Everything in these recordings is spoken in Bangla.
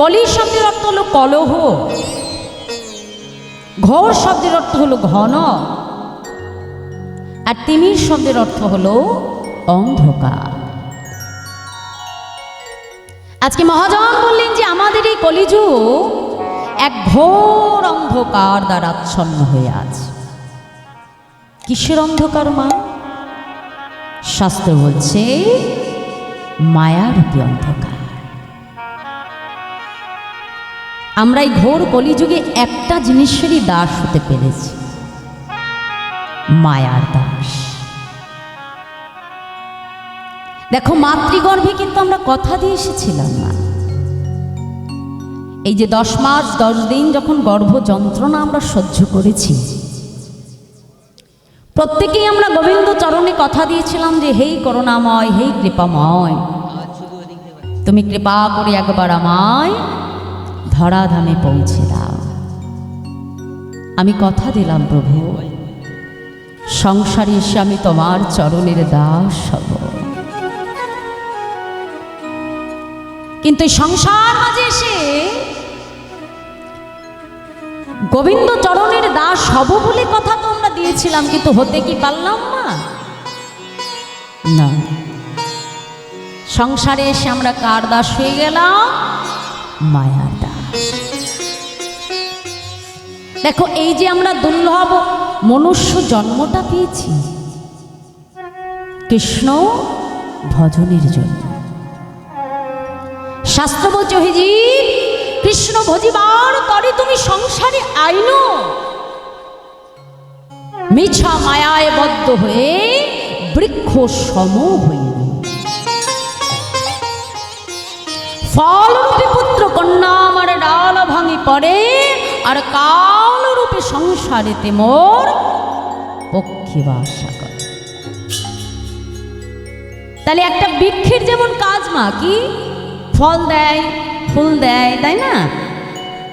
কলি শব্দের অর্থ হলো কলহ। ঘোর শব্দের অর্থ হলো ঘন। আর তিমির শব্দের অর্থ হলো অন্ধকার। আজকে মহাজন বললেন যে আমাদের এই কলিযুগ এক ঘোর অন্ধকার দ্বারা আচ্ছন্ন হয়ে আছে। কিসের অন্ধকার মা? শাস্ত্র বলছে, মায়ারূপী অন্ধকার। আমরা এই ঘোর কলিযুগে একটা জিনিসেরই দাস হতে পেরেছি। মায়ার দাস। দেখো, মাতৃগর্ভে কিন্তু আমরা কথা দিয়ে এসেছিলাম না। এই যে দশ মাস, দশ দিন যখন গর্ভ যন্ত্রণা আমরা সহ্য করেছি, প্রত্যেকেই আমরা গোবিন্দ চরণে কথা দিয়েছিলাম যে, হেই করুণাময়, হেই কৃপাময়। তুমি কৃপা করে একবার আমায় ধরাধামে পৌঁছে দাও। আমি কথা দিলাম প্রভু। সংসারে এসে আমি তোমার চরণের দাস হব। কিন্তু সংসার মাঝে এসে গোবিন্দ চরণের দাস হব বলে কথা তো আমরা দিয়েছিলাম, কিন্তু হতে কি পারলাম না? না। সংসারে এসে আমরা কার দাস হয়ে গেলাম? মায়ার। দেখো, এই যে আমরা দুর্লভ মনুষ্য জন্মটা পেয়েছি, কৃষ্ণ ভজনের জন্য। শাস্ত্র বলছে হিজি কৃষ্ণ ভজিবার তরে তুমি সংসারে আইনো। মিছা মায়ায় বদ্ধ হয়ে বৃক্ষ সম হইল। ফলরূপে পড়ে আর কাল রূপে সংসারেতে মোর পক্ষে বাসা করে। তাহলে একটা বৃক্ষের যেমন কাজ মা, কি? ফল দেয়, ফুল দেয়, তাই না?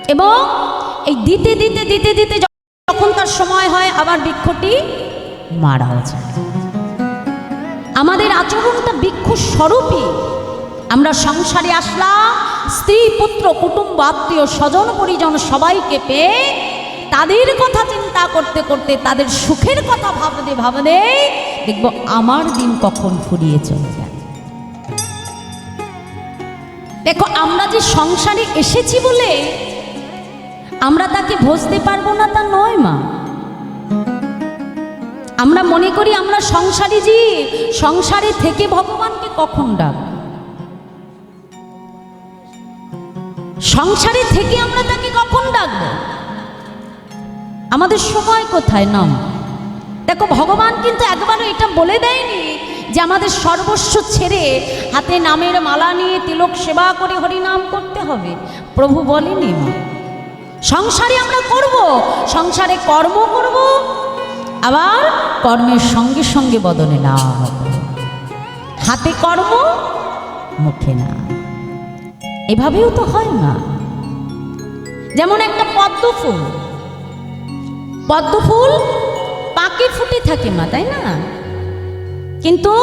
এবং এই দিতে দিতে দিতে দিতে যখন তার সময় হয়, আবার বৃক্ষটি মারাও যায়। আমাদের আচরণটা বৃক্ষ স্বরূপই আমরা সংসারে আসলাম, স্ত্রী, পুত্র, কুটুম্ব, আত্মীয়, স্বজন, পরিজন সবাইকে পেয়ে তাদের কথা চিন্তা করতে করতে, তাদের সুখের কথা ভাবতে ভাবতে দেখব আমার দিন কখন ফুরিয়ে চলে যায়। দেখো, আমরা যে সংসারে এসেছি বলে আমরা তাকে ভজতে পারব না তা নয় মা। আমরা মনে করি আমরা সংসারী জি সংসারে থেকে ভগবানকে কখন ডাক সংসারে থেকে আমরা তাকে কখন ডাকব? আমাদের সময় কোথায়, নাম? দেখো, ভগবান কিন্তু একবারও এটা বলে দেয়নি যে আমাদের সর্বস্ব ছেড়ে হাতে নামের মালা নিয়ে তিলক সেবা করে হরিনাম করতে হবে। প্রভু বলেনি সংসারে আমরা করব, সংসারে কর্ম করব, আবার কর্মের সঙ্গে সঙ্গে বদলে না হাতে কর্ম, মুখে না এভাবেও তো হয় না যেমন একটা পদ্ম ফুল। পদ্ম ফুল পাকে ফুটে থাকে মা, তাই না? কিন্তু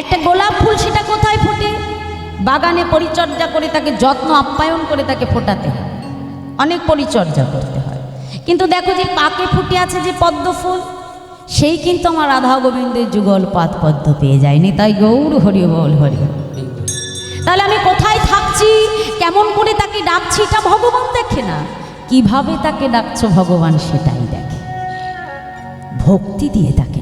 একটা গোলাপ ফুল সেটা কোথায় ফোটে? বাগানে পরিচর্যা করে তাকে যত্ন, আপ্যায়ন করে তাকে ফোটাতে হয়। অনেক পরিচর্যা করতে হয়। কিন্তু দেখো যে পাকে ফুটে আছে যে পদ্ম ফুল, সেই কিন্তু আমার রাধা গোবিন্দের যুগল পাত পদ্ম পেয়ে যায়নি। তাই গৌর হরি বল হরি তাহলে আমি কোথায় থাকছি কেমন করে তাকে ডাকছি এটা ভগবান দেখে না। কীভাবে তাকে ডাকছো ভগবান সেটাই দেখে। ভক্তি দিয়ে তাকে